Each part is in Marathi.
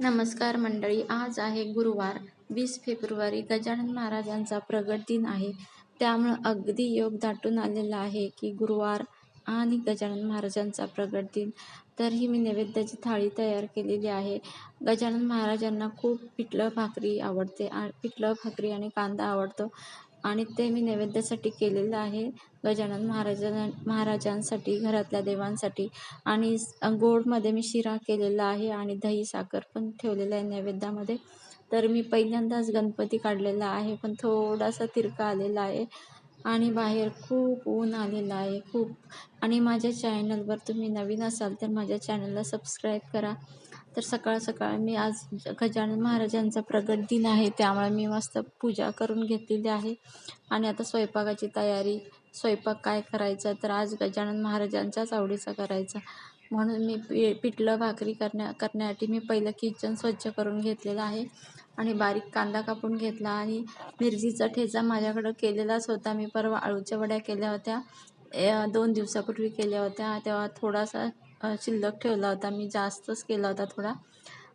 नमस्कार मंडळी आज आहे गुरुवार वीस फेब्रुवारी. गजानन महाराजांचा प्रगट दिन आहे. त्यामुळं अगदी योग दाटून आलेला आहे की गुरुवार आणि गजानन महाराजांचा प्रगट दिन. तरीही मी नैवेद्याची थाळी तयार केलेली आहे. गजानन महाराजांना खूप पिठलं भाकरी आवडते आ पिठलं भाकरी आणि कांदा आवडतो. आणि ते मी नैवेद्यासाठी केलेलं आहे. गजानन महाराजां महाराजांसाठी घरातल्या देवांसाठी. आणि गोडमध्ये मी शिरा केलेला आहे आणि दही साखर पण ठेवलेलं आहे नैवेद्यामध्ये. तर मी पहिल्यांदाच गणपती काढलेला आहे पण थोडासा तिरका आलेला आहे. आणि बाहेर खूप ऊन आलेलं आहे खूप. आणि माझ्या चॅनलवर तुम्ही नवीन असाल तर माझ्या चॅनलला सबस्क्राईब करा. तर सकाळ सकाळ मी आज गजानन महाराजांचा प्रगट दिन आहे. त्यामुळे मी मस्त पूजा करून घेतलेली आहे. आणि आता स्वयंपाकाची तयारी स्वयंपाक काय करायचा? तर आज गजानन महाराजांच्याच आवडीचा करायचा. म्हणून मी पि पिठलं भाकरी करण्या करण्यासाठी मी पहिलं किचन स्वच्छ करून घेतलेलं आहे. आणि बारीक कांदा कापून घेतला आणि मिरचीचा ठेचा माझ्याकडं केलेलाच होता. मी परवा आळूच्या वड्या केल्या होत्या. दोन दिवसापूर्वी केल्या होत्या. तेव्हा थोडासा शिल्लक ठेवला होता. मी जास्तच केला होता थोडा.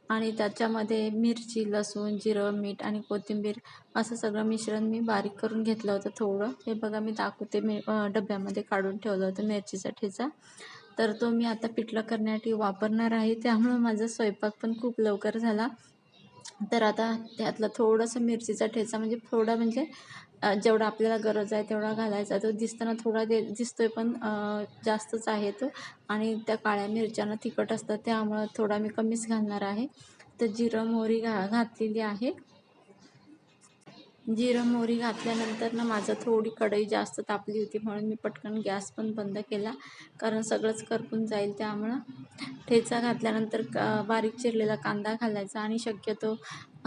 आणि त्याच्यामध्ये मिरची लसूण जिरं मीठ आणि कोथिंबीर असं सगळं मिश्रण मी बारीक करून घेतलं होतं थोडं. हे बघा मी दाखवते. मी डब्यामध्ये काढून ठेवलं होतं मिरचीचा ठेचा तर तो मी आता पिठलं करण्यासाठी वापरणार आहे. त्यामुळं माझा स्वयंपाक पण खूप लवकर झाला. तर आता त्यातलं थोडंसं मिरचीचा ठेचा म्हणजे थोडा म्हणजे जेवढा आपल्याला गरज आहे तेवढा घालायचा. तो दिसताना थोडा दे दिसतोय पण जास्तच आहे तो. आणि त्या काळ्या मिरच्यांना तिखट असतात त्यामुळं थोडा मी कमीच घालणार आहे. तर जिरं मोहरी घा घातलेली आहे. जिरं मोहरी घातल्यानंतर ना माझं थोडी कढई जास्त तापली होती म्हणून मी पटकन गॅस पण बंद केला. कारण सगळंच करपून जाईल त्यामुळं. ठेचा घातल्यानंतर बारीक चिरलेला कांदा घालायचा आणि शक्यतो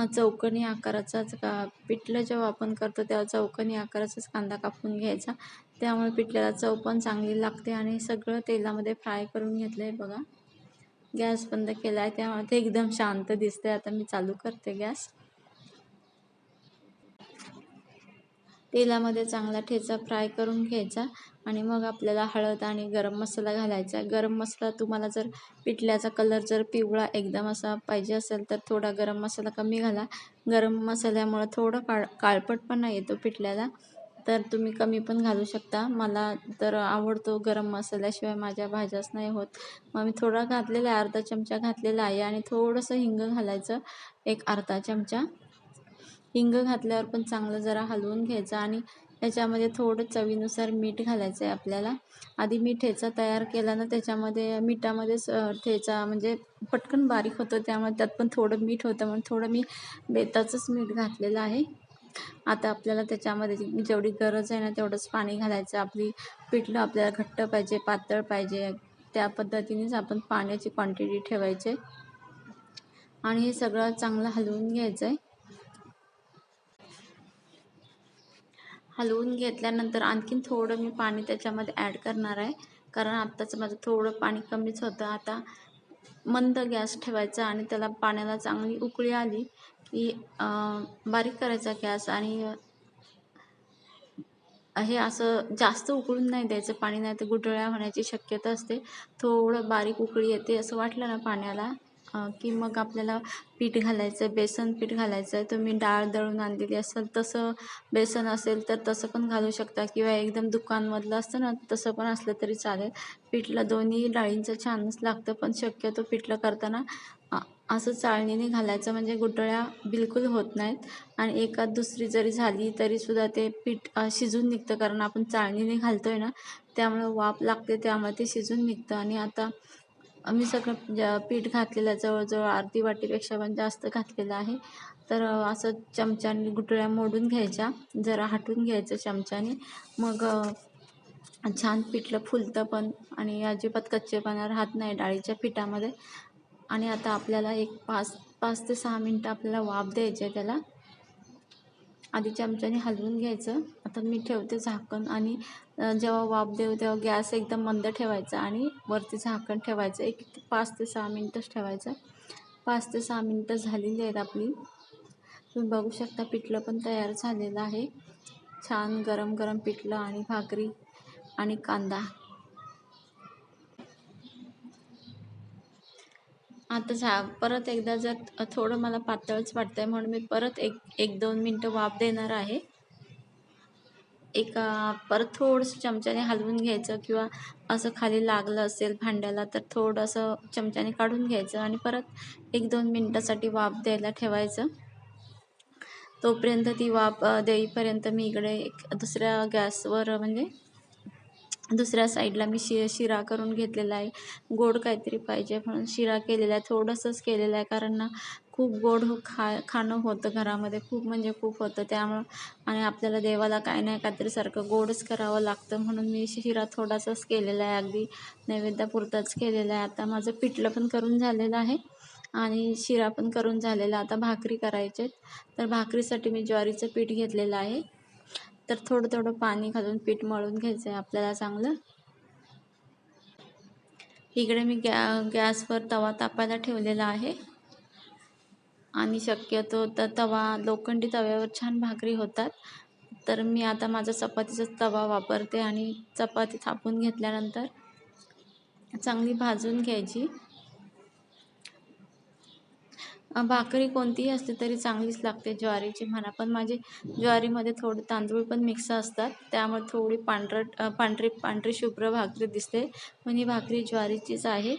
चौकनी आकाराचाच का पिठलं जेव्हा आपण करतो तेव्हा चौकनी आकाराचाच कांदा कापून घ्यायचा. त्यामुळे पिठल्याला चव पण चांगली लागते आणि सगळं तेलामध्ये फ्राय करून घेतलं आहे बघा. गॅस बंद केला आहे त्यामुळे ते एकदम शांत दिसते आता मी चालू करते गॅस. तेलामध्ये चांगला ठेचा फ्राय करून घ्यायचा आणि मग आपल्याला हळद आणि गरम मसाला घालायचा. गरम मसाला तुम्हाला जर पिठल्याचा कलर जर पिवळा एकदम असा पाहिजे असेल तर थोडा गरम मसाला कमी घाला. गरम मसाल्यामुळं थोडं काळ काळपटपणा येतो पिठल्याला. तर तुम्ही कमी पण घालू शकता. मला तर आवडतो गरम मसाल्याशिवाय माझ्या भाज्याच नाही होत. मग मी थोडा घातलेला आहे अर्धा चमचा घातलेला आहे आणि थोडंसं हिंग घालायचं. एक अर्धा चमचा. हिंग घातल्यावर पण चांगलं जरा हलवून घ्यायचं आणि त्याच्यामध्ये थोडं चवीनुसार मीठ घालायचं आहे आपल्याला. आधी मी ठेचा तयार केला ना त्याच्यामध्ये मिठामध्येच ठेचा म्हणजे पटकन बारीक होतो त्यामुळे त्यात पण थोडं मीठ होतं म्हणून थोडं मी बेताचंच मीठ घातलेलं आहे. आता आपल्याला त्याच्यामध्ये जेवढी गरज आहे ना तेवढंच पाणी घालायचं. आपली पिठलं आपल्याला घट्ट पाहिजे पातळ पाहिजे. त्या पद्धतीनेच आपण पाण्याची क्वांटिटी ठेवायचे. आणि हे सगळं चांगलं हलवून घ्यायचं आहे. हलवून घेतल्यानंतर आणखीन थोडं मी पाणी त्याच्यामध्ये ॲड करणार आहे. कारण आत्ताचं माझं थोडं पाणी कमीच होतं. आता मंद गॅस ठेवायचा आणि त्याला पाण्याला चांगली उकळी आली की बारीक करायचा गॅस आणि हे असं जास्त उकळून नाही द्यायचं. पाणी नाही तर गुठळ्या होण्याची शक्यता असते. थोडं बारीक उकळी येते असं वाटलं ना पाण्याला. की मग आपल्याला पीठ घालायचं बेसन पीठ घालायचं आहे तुम्ही डाळ दळून आणलेली असेल तसं बेसन असेल तर तसं पण घालू शकता किंवा एकदम दुकानमधलं असतं ना तसं पण असलं तरी चालेल. पीठला दोन्ही डाळींचं छानच लागतं पण शक्यतो पीठलं करताना असं चाळणीने घालायचं म्हणजे गुटळ्या बिलकुल होत नाहीत. आणि एकात दुसरी जरी झाली तरीसुद्धा ते पीठ शिजून निघतं कारण आपण चाळणीने घालतो आहे ना त्यामुळं वाफ लागते त्यामुळे ते शिजून निघतं. आणि आता आम्ही सगळं पीठ घातलेलं जवळजवळ अर्धी वाटीपेक्षा पण जास्त घातलेलं आहे. तर असं चमच्याने गुटळ्या मोडून घ्यायच्या. जरा हटून घ्यायचं चमच्याने. मग छान पिठलं फुलतं पण आणि अजिबात कच्चेपणा राहत नाही डाळीच्या पिठामध्ये. आणि आता आपल्याला एक पाच पाच ते सहा मिनटं आपल्याला वाफ द्यायची आहे त्याला. आधी चमच्याने हलवून घ्यायचं. आता मी ठेवते झाकण आणि जेव्हा वाफ देऊ तेव्हा गॅस एकदम मंद ठेवायचा आणि वरती झाकण ठेवायचं. एक पाच ते सहा मिनटंच ठेवायचं. पाच ते सहा मिनटं झालेली आहेत आपली. तुम्ही बघू शकता पिठलं पण तयार झालेलं आहे. छान गरम गरम पिठलं आणि भाकरी आणि कांदा. आता झा परत एकदा जर थोडं मला पातळच वाटतंय म्हणून मी परत एक एक दोन मिनटं वाफ देणार आहे. एका परत थोडंसं चमच्याने हलवून घ्यायचं किंवा असं खाली लागलं असेल भांड्याला तर थोडंसं चमच्याने काढून घ्यायचं आणि परत एक दोन मिनटासाठी वाफ द्यायला ठेवायचं. तोपर्यंत ती वाफ देईपर्यंत मी इकडे एक दुसऱ्या गॅसवर म्हणजे दुसऱ्या साईडला मी शि शिरा करून घेतलेला आहे. गोड काहीतरी पाहिजे म्हणून शिरा केलेला आहे. थोडंसंच केलेलं आहे कारण ना खूप गोड हो खा खाणं होतं घरामध्ये. खूप म्हणजे खूप होतं. त्यामुळं आणि आपल्याला देवाला काय नाही काहीतरी सारखं गोडच करावं लागतं म्हणून मी शिरा थोडासाच केलेला आहे. अगदी नैवेद्यापुरताच केलेला आहे. आता माझं पिठलं पण करून झालेलं आहे आणि शिरा पण करून झालेला आता भाकरी करायचे तर भाकरीसाठी मी ज्वारीचं पीठ घेतलेलं आहे. तर थोडं थोडं पाणी घालून पीठ मळून घ्यायचं आहे आपल्याला चांगलं. इकडे मी गॅ गॅसवर तवा तापायला ठेवलेला आहे. आणि शक्यतो तर तवा लोखंडी तव्यावर छान भाकरी होतात. तर मी आता माझा चपातीचा तवा वापरते आणि चपाती थापून घेतल्यानंतर चांगली भाजून घ्यायची. भाकरी कोणतीही असली तरी चांगलीच लागते ज्वारीची म्हणा. पण माझी ज्वारीमध्ये थोडे तांदूळ पण मिक्स असतात. त्यामुळे थोडी पांढरट पांढरी पांढरी शुभ्र भाकरी दिसते. पण ही भाकरी ज्वारीचीच आहे.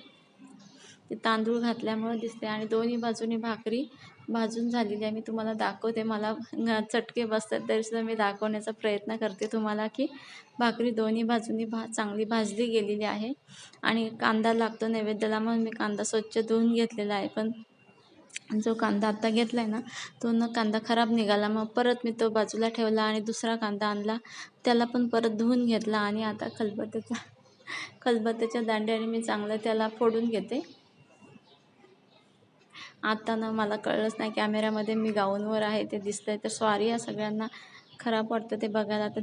ते तांदूळ घातल्यामुळे दिसते. आणि दोन्ही बाजूनी भाकरी भाजून झालेली आहे. मी तुम्हाला दाखवते. मला चटके बसतात तरीसुद्धा मी दाखवण्याचा प्रयत्न करते तुम्हाला की भाकरी दोन्ही बाजूनी भा चांगली भाजली गेलेली आहे. आणि कांदा लागतो नैवेद्याला म्हणून मी कांदा स्वच्छ धुवून घेतलेला आहे. पण जो कांदा आत्ता घेतला आहे ना तो न कांदा खराब निघाला. मग परत मी तो बाजूला ठेवला आणि दुसरा कांदा आणला. त्याला पण परत धुवून घेतला आणि आता खलबत्त्याचा खलबत्त्याच्या दांड्याने मी चांगलं त्याला फोडून घेते. आता ना मला कळलंच नाही कॅमेऱ्यामध्ये मी गाऊनवर आहे ते दिसतंय. तर सॉरी या सगळ्यांना. खराब वाटतं ते बघायला. तर